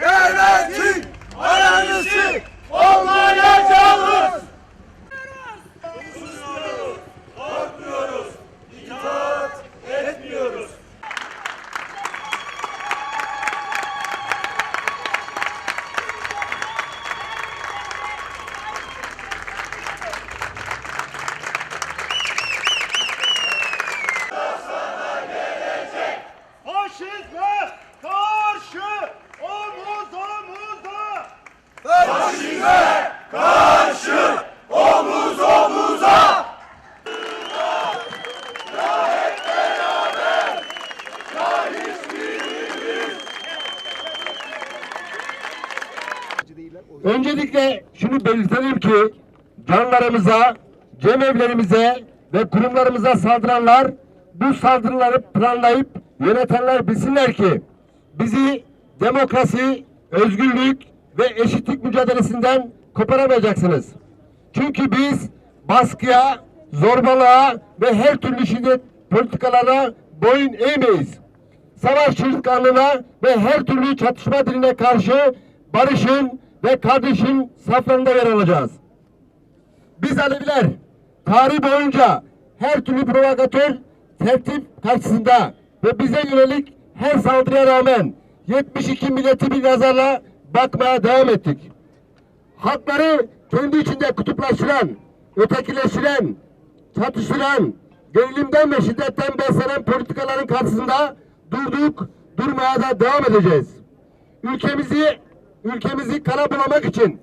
Devletin aranızı Öncelikle şunu belirtelim ki canlarımıza, cemevlerimize ve kurumlarımıza saldıranlar bu saldırıları planlayıp yönetenler bilsinler ki bizi demokrasi, özgürlük ve eşitlik mücadelesinden koparamayacaksınız. Çünkü biz baskıya, zorbalığa ve her türlü şiddet politikalarına boyun eğmeyiz savaş çırtkanlığına ve her türlü çatışma diline karşı barışın ve kardeşin saflarında yer alacağız. Biz Aleviler tarih boyunca her türlü provokatör tertip karşısında ve bize yönelik her saldırıya rağmen 72 milleti bir nazarla bakmaya devam ettik. Halkları kendi içinde kutuplaştıran, ötekileştiren, çatıştıran, gerilimden ve şiddetten beslenen politikaların karşısında durduk, durmaya da devam edeceğiz. Ülkemizi ülkemizi kara bulamak için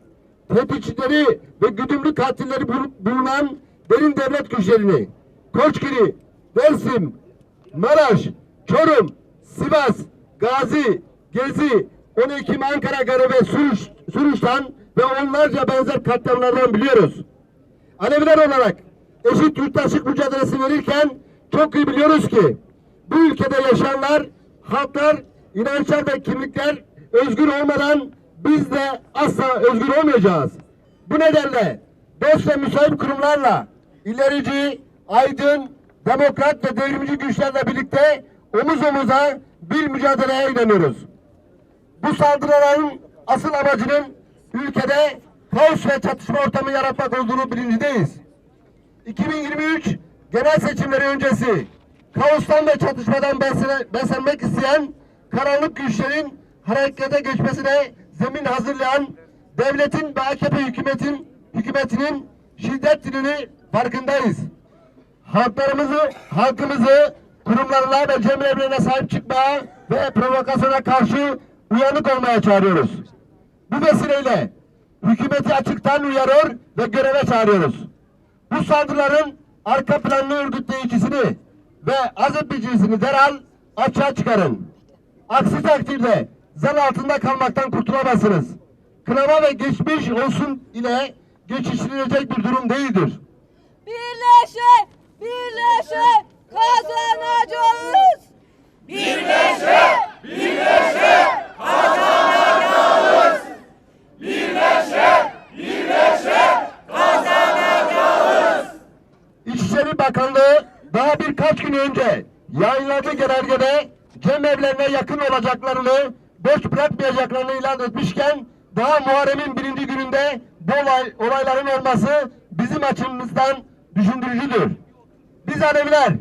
tetikçileri ve güdümlü katilleri bul- bulunan derin devlet güçlerini Koçgiri, Dersim, Maraş, Çorum, Sivas, Gazi, Gezi, 10 Ekim Ankara Garı ve Suruç, Suruç'tan ve onlarca benzer katliamlardan biliyoruz. Aleviler olarak eşit yurttaşlık mücadelesi verirken çok iyi biliyoruz ki bu ülkede yaşayanlar, halklar, inançlar ve kimlikler özgür olmadan biz de asla özgür olmayacağız. Bu nedenle dost ve müsait kurumlarla ilerici, aydın, demokrat ve devrimci güçlerle birlikte omuz omuza bir mücadeleye inanıyoruz. Bu saldırıların asıl amacının ülkede kaos ve çatışma ortamı yaratmak olduğunu bilincindeyiz. 2023 genel seçimleri öncesi kaostan ve çatışmadan besle- beslenmek isteyen karanlık güçlerin harekete geçmesine zemin hazırlayan devletin ve AKP hükümetin hükümetinin şiddet dilini farkındayız. Halklarımızı, halkımızı kurumlarına ve cemevlerine sahip çıkmaya ve provokasyona karşı uyanık olmaya çağırıyoruz. Bu vesileyle hükümeti açıktan uyarıyor ve göreve çağırıyoruz. Bu saldırıların arka planlı örgütleyicisini ve azıp biçicisini derhal açığa çıkarın. Aksi takdirde zan altında kalmaktan kurtulamazsınız. Kınama ve geçmiş olsun ile geçiştirilecek bir durum değildir. Birleşe, birleşe kazanacağız. Birleşe, birleşe İçişleri Bakanlığı daha birkaç gün önce yayınladığı genelgede cemevlerine yakın olacaklarını, boş bırakmayacaklarını ilan etmişken daha Muharrem'in birinci gününde bu olay, olayların olması bizim açımızdan düşündürücüdür. Biz Aleviler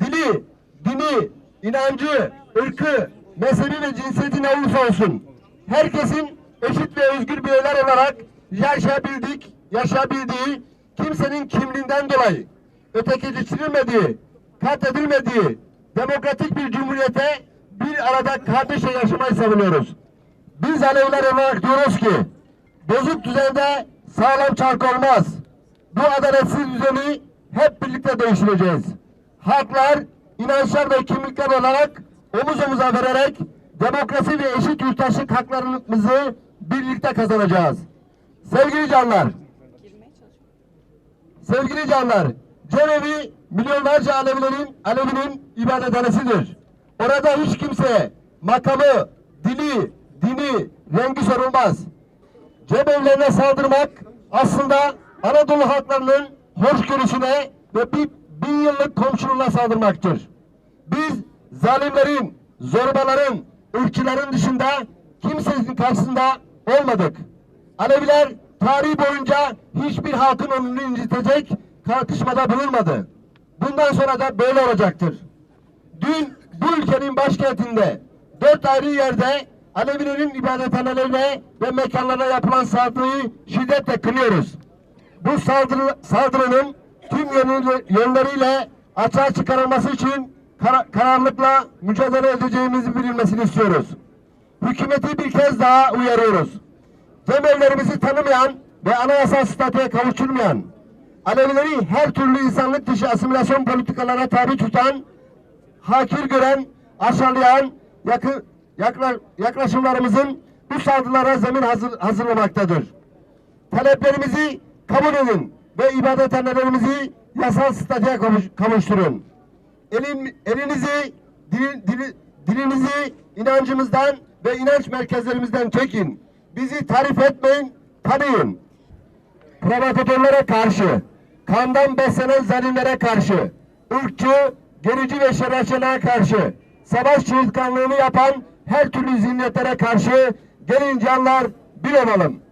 dili, dini, inancı, ırkı, mezhebi ve cinsiyeti ne olursa olsun herkesin eşit ve özgür bireyler olarak yaşayabildik, yaşayabildiği kimsenin kimliğinden dolayı ötekileştirilmediği, katledilmediği demokratik bir cumhuriyete bir arada kardeşçe yaşamayı savunuyoruz. Biz Aleviler olarak diyoruz ki bozuk düzende sağlam çark olmaz. Bu adaletsiz düzeni hep birlikte değiştireceğiz. Halklar, inançlar ve kimlikler olarak omuz omuza vererek demokrasi ve eşit yurttaşlık haklarımızı birlikte kazanacağız. Sevgili canlar, Sevgili canlar, Cenevi milyonlarca Alevilerin, Alevinin ibadethanesidir. Orada hiç kimseye makamı, dili, dini, rengi sorulmaz. Cemevlerine saldırmak aslında Anadolu halklarının hoşgörüsüne ve bir bin yıllık komşuluğuna saldırmaktır. Biz zalimlerin, zorbaların, ırkçıların dışında kimsenin karşısında olmadık. Aleviler tarihi boyunca hiçbir halkın onurunu incitecek kalkışmada bulunmadı. Bundan sonra da böyle olacaktır. Dün bu ülkenin başkentinde dört ayrı yerde Alevilerin ibadethanelerine ve mekanlarına yapılan saldırıyı şiddetle kınıyoruz. Bu saldırı, saldırının tüm yönleriyle açığa çıkarılması için kara- kararlılıkla mücadele edeceğimizi bilinmesini istiyoruz. Hükümeti bir kez daha uyarıyoruz. Cemevlerimizi tanımayan ve anayasal statüye kavuşturmayan, Alevileri her türlü insanlık dışı asimilasyon politikalarına tabi tutan, hakir gören, aşağılayan yakın, yakla- yaklaşımlarımızın bu saldırılara zemin hazır, hazırlamaktadır. Taleplerimizi kabul edin ve ibadethanelerimizi yasal statüye kavuş- kavuşturun. Elin, elinizi, dili- dili- dilinizi inancımızdan ve inanç merkezlerimizden çekin. Bizi tarif etmeyin, tanıyın. Provokatörlere karşı, kandan beslenen zalimlere karşı, ırkçı, gerici ve şerefçilere karşı, savaş çığırtkanlığını yapan her türlü zihniyetlere karşı gelin canlar bir olalım.